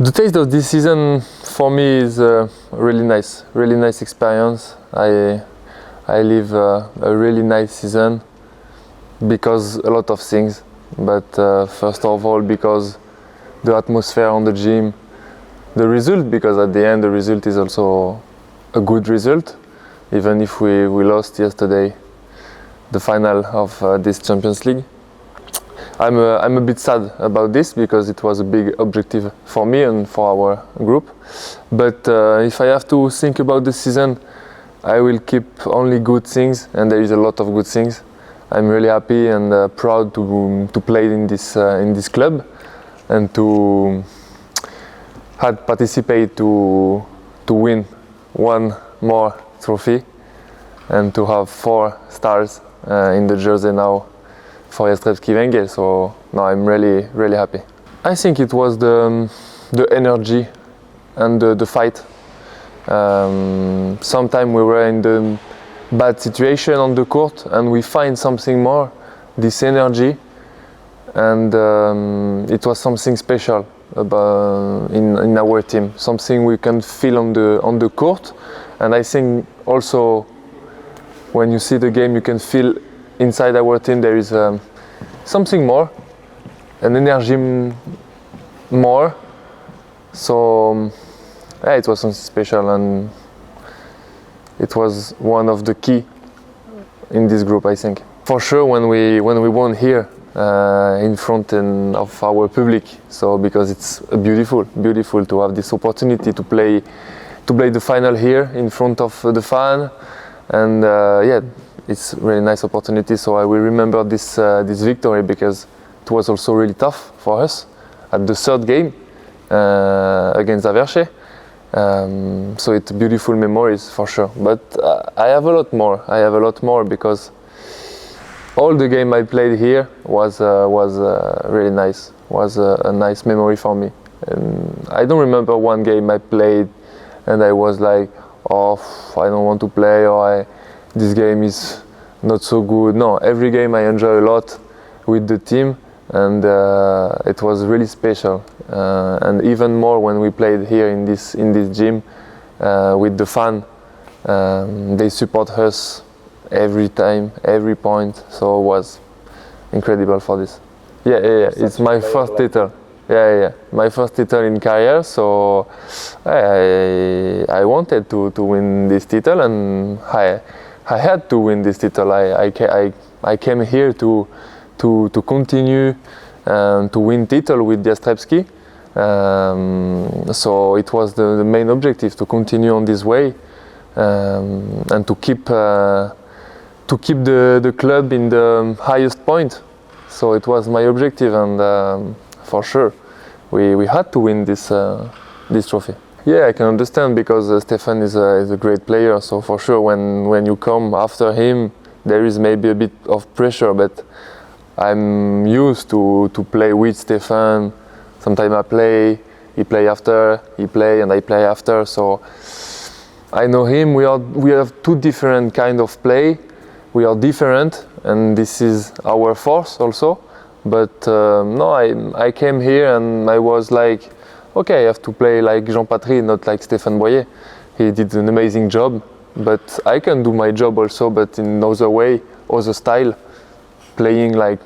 The taste of this season for me is uh, really nice, really nice experience. I I live uh, a really nice season because a lot of things, but uh, first of all because the atmosphere on the gym, the result because at the end the result is also a good result, even if we, we lost yesterday the final of uh, this Champions League. I'm a, I'm a bit sad about this because it was a big objective for me and for our group. But uh, if I have to think about the season, I will keep only good things, and there is a lot of good things. I'm really happy and uh, proud to to play in this uh, in this club and to had participate to to win one more trophy and to have four stars uh, in the jersey now for Jastrzębski Węgiel. So now I'm really really happy. I think it was the um, the energy and the, the fight. Um, Sometimes we were in the bad situation on the court and we find something more, this energy, and um, it was something special about in, in our team, something we can feel on the on the court, and I think also when you see the game, you can feel inside our team there is um, something more, an energy more. So um, yeah, it was something special, and it was one of the key in this group, I think. For sure, when we when we won here uh, in front in, of our public, so because it's beautiful, beautiful to have this opportunity to play to play the final here in front of the fan, and uh, yeah, it's really nice opportunity. So I will remember this uh, this victory because it was also really tough for us at the third game uh, against Averche. Um, so it's beautiful memories for sure. But uh, I have a lot more. I have a lot more because all the game I played here was uh, was uh, really nice. Was a, a nice memory for me. And I don't remember one game I played and I was like, oh, I don't want to play or I, this game is not so good. No, every game I enjoy a lot with the team and uh, it was really special. Uh, and even more when we played here in this in this gym uh, with the fan. Um, they support us every time, every point. So it was incredible for this. Yeah, yeah, yeah. it's my first title. Yeah, yeah, my first title in career. So I, I wanted to, to win this title, and I, I had to win this title. I, I, I, I came here to, to, to continue um, to win title with Jastrzębski. Um, so it was the, the main objective to continue on this way um, and to keep uh, to keep the, the club in the highest point. So it was my objective, and um, for sure, we, we had to win this uh, this trophy. Yeah, I can understand because uh, Stefan is a, is a great player. So for sure, when when you come after him, there is maybe a bit of pressure, but I'm used to to play with Stefan. Sometimes I play, he play after, he play, and I play after. So I know him. We are we have two different kind of play. We are different, and this is our force also. But um, no, I I came here and I was like, okay, I have to play like Jean Patry, not like Stéphane Boyer. He did an amazing job, but I can do my job also, but in another way, other style, playing like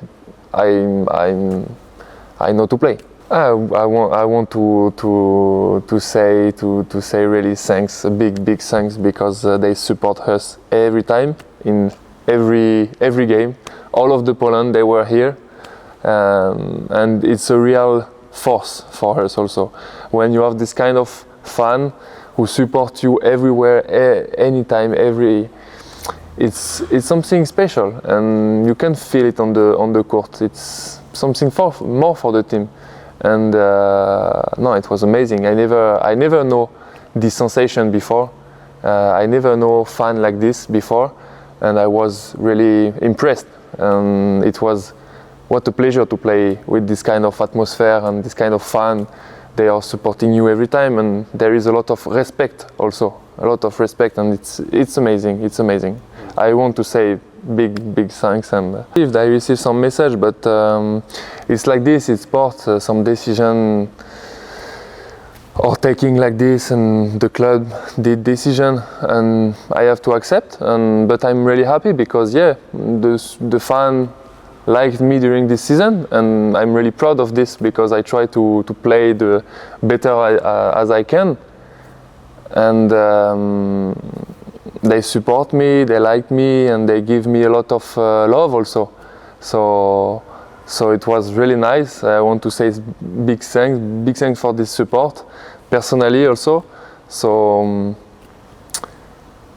I I I know to play. I, I want I want to to to say to to say really thanks a big big thanks because uh, they support us every time in every every game. All of the Poland they were here, um, and it's a real force for us also. When you have this kind of fan who support you everywhere, a- anytime, every it's it's something special, and you can feel it on the on the court. It's something for more for the team, and uh, no, it was amazing. I never I never know this sensation before. Uh, I never know fan like this before, and I was really impressed. And it was what a pleasure to play with this kind of atmosphere and this kind of fun. They are supporting you every time, and there is a lot of respect also, a lot of respect, and it's it's amazing. It's amazing. I want to say big big thanks and uh, if I receive some message, but um, it's like this. It's sport. Uh, some decision or taking like this and the club did decision and I have to accept and but I'm really happy because yeah the the fan liked me during this season and I'm really proud of this because I try to to play the better I, uh, as I can. And um, they support me they like me and they give me a lot of uh, love also. So so it was really nice. I want to say big thanks big thanks for this support personally also. So um,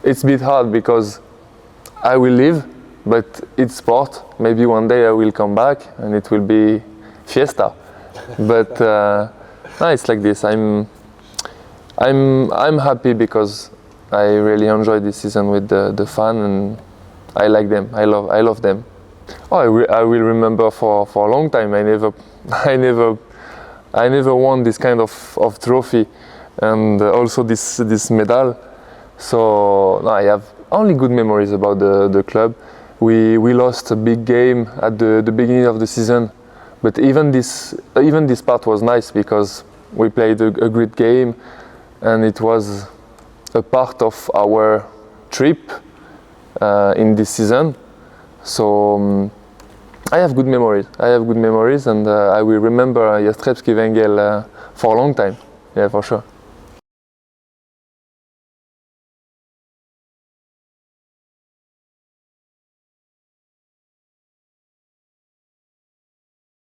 it's a bit hard because I will leave, but it's sport. Maybe one day I will come back and it will be fiesta. but uh, no, it's like this. I'm I'm I'm happy because I really enjoyed this season with the, the fan and I like them. I love I love them. Oh, I, re- I will remember for, for a long time. I never I never I never won this kind of, of trophy and also this this medal. So no, I have only good memories about the, the club. We we lost a big game at the, the beginning of the season, but even this even this part was nice because we played a, a great game, and it was a part of our trip uh, in this season. So. Um, I have good memories. I have good memories, and uh, I will remember Jastrzębski Węgiel uh, for a long time. Yeah, for sure.